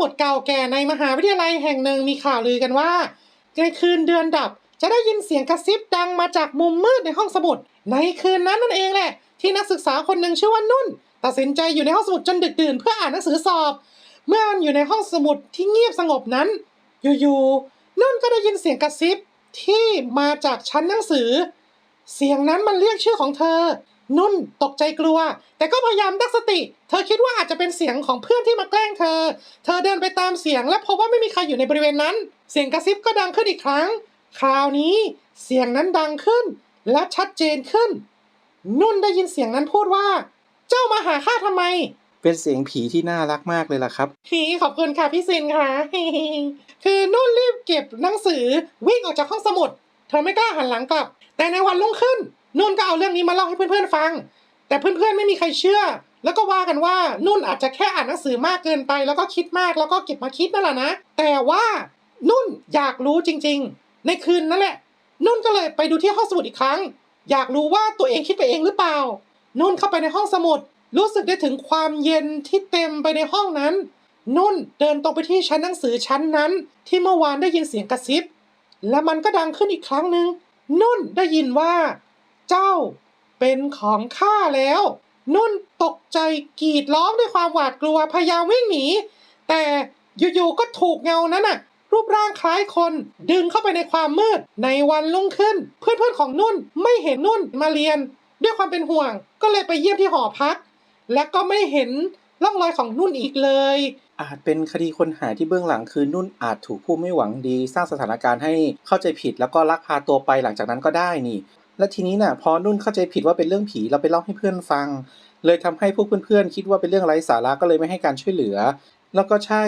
มุดเก่าแก่ในมหาวิทยาลัยแห่งหนึ่งมีข่าวลือกันว่าในคืนเดือนดับจะได้ยินเสียงกระซิบดังมาจากมุมมืดในห้องสมุด ในคืนนั้นนั่นเองแหละ ที่นักศึกษาคนหนึ่งชื่อว่านุ่น ตัดสินใจอยู่ในห้องสมุดจนดึกดื่นเพื่ออ่านหนังสือสอบ เมื่อมันอยู่ในห้องสมุดที่เงียบสงบนั้น อยู่ๆนุ่นก็ได้ยินเสียงกระซิบที่มาจากชั้นหนังสือ เสียงนั้นมันเรียกชื่อของเธอ นุ่นตกใจกลัว แต่ก็พยายามตั้งสติ เธอคิดว่าอาจจะเป็นเสียงของเพื่อนที่มาแกล้งเธอ เธอเดินไปตามเสียงและพบว่าไม่มีใครอยู่ในบริเวณนั้น เสียงกระซิบก็ดังขึ้นอีกครั้ง คราวนี้เสียงนั้นดังขึ้น และชัดเจนขึ้น นุ่นได้ยินเสียงนั้นพูดว่า เจ้ามาหาข้าทำไม เป็นเสียงผีที่น่ารักมากเลยล่ะครับฮีขอบคุณค่ะพี่ซินค่ะคือนุ่นรีบเก็บหนังสือวิ่งออกจากห้องสมุด เธอไม่กล้าหันหลังกลับ แต่ในวันรุ่งขึ้น นุ่นก็เอาเรื่องนี้มาเล่าให้เพื่อนๆฟัง แต่เพื่อนๆไม่มีใครเชื่อ แล้วก็ว่ากันว่านุ่นอาจจะแค่อ่านหนังสือมากเกินไป แล้วก็คิดมากแล้วก็เก็บมาคิดนั่นแหละนะ แต่ว่านุ่นอยากรู้จริง ๆ ในคืนนั่นแหละ นุ่นก็เลยไปดูที่ห้องสมุดอีกครั้ง อยากรู้ว่าตัวเองคิดไปเองหรือเปล่า นุ่นเข้าไปในห้องสมุด รู้สึกได้ถึงความเย็นที่เต็มไปในห้องนั้น นุ่นเดินตรงไปที่ชั้นหนังสือชั้นนั้น ที่เมื่อวานได้ยินเสียงกระซิบ และมันก็ดังขึ้นอีกครั้งหนึ่งนุ่นได้ยินว่า เป็นของข้าแล้ว นุ่นตกใจกรีดร้องด้วยความหวาดกลัวพยายามวิ่งหนี แต่อยู่ๆก็ถูกเงานั้นน่ะ รูปร่างคล้ายคนดึงเข้าไปในความมืดในวันรุ่งขึ้น เพื่อนๆของนุ่นไม่เห็นนุ่นมาเรียน ด้วยความเป็นห่วง ก็เลยไปเยี่ยมที่หอพัก และก็ไม่เห็นร่องรอยของนุ่นอีกเลย อาจเป็นคดีคนหายที่เบื้องหลังคือนุ่นอาจถูกผู้ไม่หวังดี สร้างสถานการณ์ให้เข้าใจผิดแล้วก็ลักพาตัวไปหลังจากนั้นก็ได้นี่ และทีนี้น่ะพอนุ่นเข้าใจผิดว่าเป็นเรื่องผีเราไปเล่าให้เพื่อนฟัง เลยทำให้พวกเพื่อนๆคิดว่าเป็นเรื่องไร้สาระก็เลยไม่ให้การช่วยเหลือ แล้วก็ใช่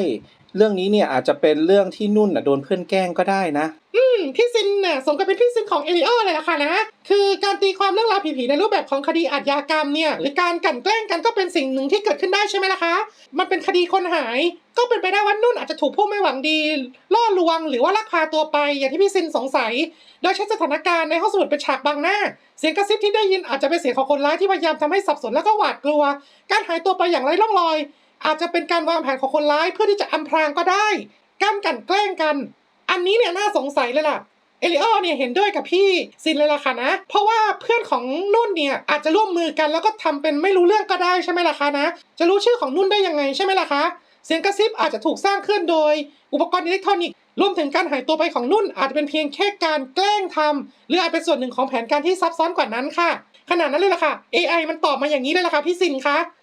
เรื่องนี้เนี่ยอาจจะเป็นเรื่องที่นุ่นน่ะโดนเพื่อนแกล้งก็ได้นะ อืมพี่ซินน่ะสมกับเป็นพี่ซินของเอลิโอเลยล่ะค่ะนะ คือการตีความเรื่องราวผีๆในรูปแบบของคดีอาชญากรรมเนี่ย หรือการกลั่นแกล้งกันก็เป็นสิ่งหนึ่งที่เกิดขึ้นได้ใช่ไหมล่ะคะ มันเป็นคดีคนหาย ก็เป็นไปได้ว่านุ่นอาจจะถูกผู้ไม่หวังดี ล่อลวงหรือว่าลักพาตัวไปอย่างที่พี่ซินสงสัย โดยใช้สถานการณ์ในห้องสมุดเป็นฉากบังหน้า เสียงกระซิบที่ได้ยินอาจจะเป็นเสียงของคนร้ายที่พยายามทำให้สับสนแล้วก็หวาดกลัว การหายตัวไปอย่างไร้ร่องรอย อาจจะเป็นการวางแผนของคนร้ายเพื่อที่จะอำพรางก็ได้การกลั่นแกล้งกัน อันนี้เนี่ยน่าสงสัยเลยล่ะเอลิโอเนี่ยเห็นด้วยกับพี่ซินเลยล่ะค่ะนะ เพราะว่าเพื่อนของนุ่นเนี่ยอาจจะร่วมมือกันแล้วก็ทำเป็นไม่รู้เรื่องก็ได้ใช่ไหมล่ะคะนะ จะรู้ชื่อของนุ่นได้ยังไงใช่ไหมล่ะคะ เสียงกระซิบอาจจะถูกสร้างขึ้นโดย อุปกรณ์อิเล็กทรอนิกส์รวมถึงการหายตัวไปของนุ่น อาจจะเป็นเพียงแค่การแกล้งทำหรืออาจเป็นส่วนหนึ่งของแผนการที่ซับซ้อนกว่านั้นค่ะ ขนาดนั้นเลยล่ะค่ะ AI มันตอบมาอย่างนี้เลยล่ะค่ะพี่ซินคะ